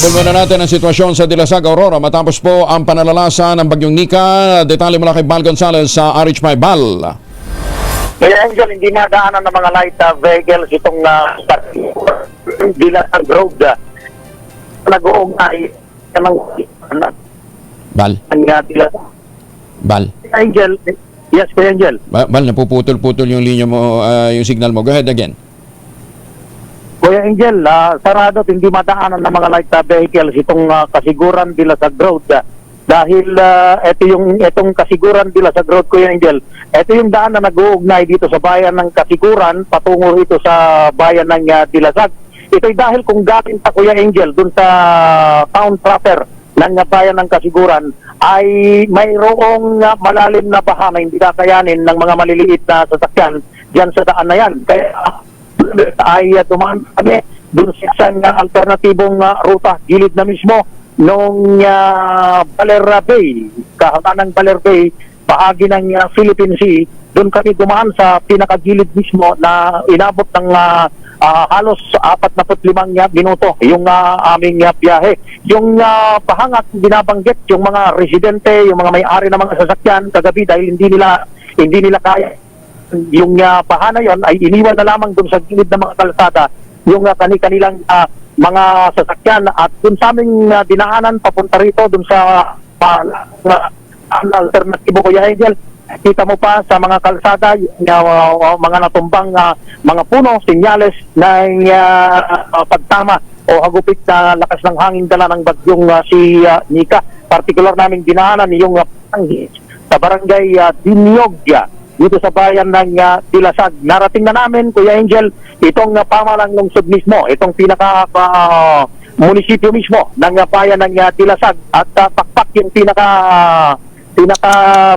Habol muna natin ang sitwasyon sa Dilasag, Aurora matapos po ang panalalasan ng Bagyong Nika. Detalye mula kay Bal Gonzales sa RH My Bal. Kaya Angel, hindi nadaanan ng mga light uh, vehicles itong uh, Dilasag Road. Uh, Nag-uungay ng Bal, ng uh, Dilasag. Bal. Angel, yes, Kuya Angel. Ba- Bal, napuputol-putol yung linya mo, ah, yung signal mo. Go ahead again. Angel, ah, sarado at hindi madaanan ng mga light uh, vehicles itong uh, kasiguran Dilasag Road. Uh, dahil uh, ito yung itong kasiguran Dilasag Road, Kuya Angel, ito yung daan na nag-uugnay dito sa bayan ng Kasiguran patungo ito sa bayan ng uh, Dilasag. Ito'y dahil kung galing pa Kuya Angel dun sa town proper ng uh, bayan ng Kasiguran ay mayroong uh, malalim na baha na hindi kakayanin ng mga maliliit na sasakyan diyan sa daan na yan. Kaya ay uh, dumaan kami dun sa isang uh, alternatibong uh, ruta, gilid na mismo nung uh, Baler Bay, kahanan ng Baler Bay, bahagi ng uh, Philippine Sea, doon kami dumaan sa pinakagilid mismo na inabot ng uh, ah, halos 45 uh, minuto yung uh, aming uh, biyahe. Yung uh, pahangat binabanggit yung mga residente, yung mga may-ari ng mga sasakyan kagabi dahil hindi nila hindi nila kaya yung uh, paha na yon ay iniwan na lamang dun sa gilid ng mga kalsada yung uh, kani-kanilang ah, mga sasakyan at dun sa aming uh, dinaanan papunta rito dun sa uh, ang alternatibo Kuya Angel kita mo pa sa mga kalsada yung uh, uh, mga natumbang uh, mga puno, sinyales ng uh, uh, pagtama o hagupit na lakas ng hangin dala ng bagyong uh, si uh, Nika. Particular naming dinaanan yung uh, sa barangay uh, Dinyogya dito sa bayan ng uh, Dilasag. Narating na namin, Kuya Angel, itong uh, pamalang lungsod mismo, itong pinaka uh, munisipyo mismo ng uh, bayan ng uh, Dilasag at uh, pakpak yung pinaka pinaka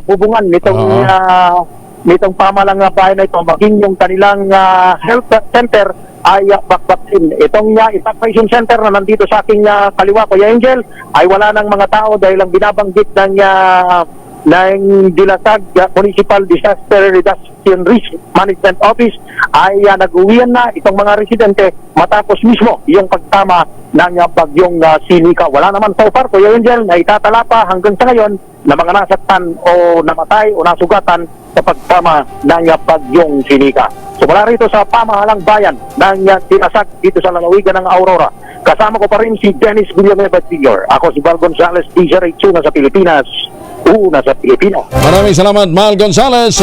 bubungan nitong Oo. uh, nitong pamalang uh, bayan na ito maging yung kanilang uh, health center ay uh, bakbaksin. Itong uh, evacuation center na nandito sa aking uh, kaliwa, Kuya Angel, ay wala ng mga tao dahil ang binabanggit ng uh, ng Dilasag Municipal Disaster Reduction Risk Management Office ay uh, nag-uwian na itong mga residente matapos mismo yung pagtama ng uh, bagyong uh, Sinika. Wala naman so far, Kuya Angel, na itatala pa hanggang sa ngayon na mga nasaktan o namatay o nasugatan sa pagtama ng bagyong Sinika. So mula rito sa pamahalang bayan ng uh, Dilasag dito sa lalawigan ng Aurora, kasama ko pa rin si Dennis Villanueva Jr. Ako si Val Gonzales, DJ Ray Chuna sa Pilipinas, una sa Pilipinas. Maraming salamat, Mal Gonzales.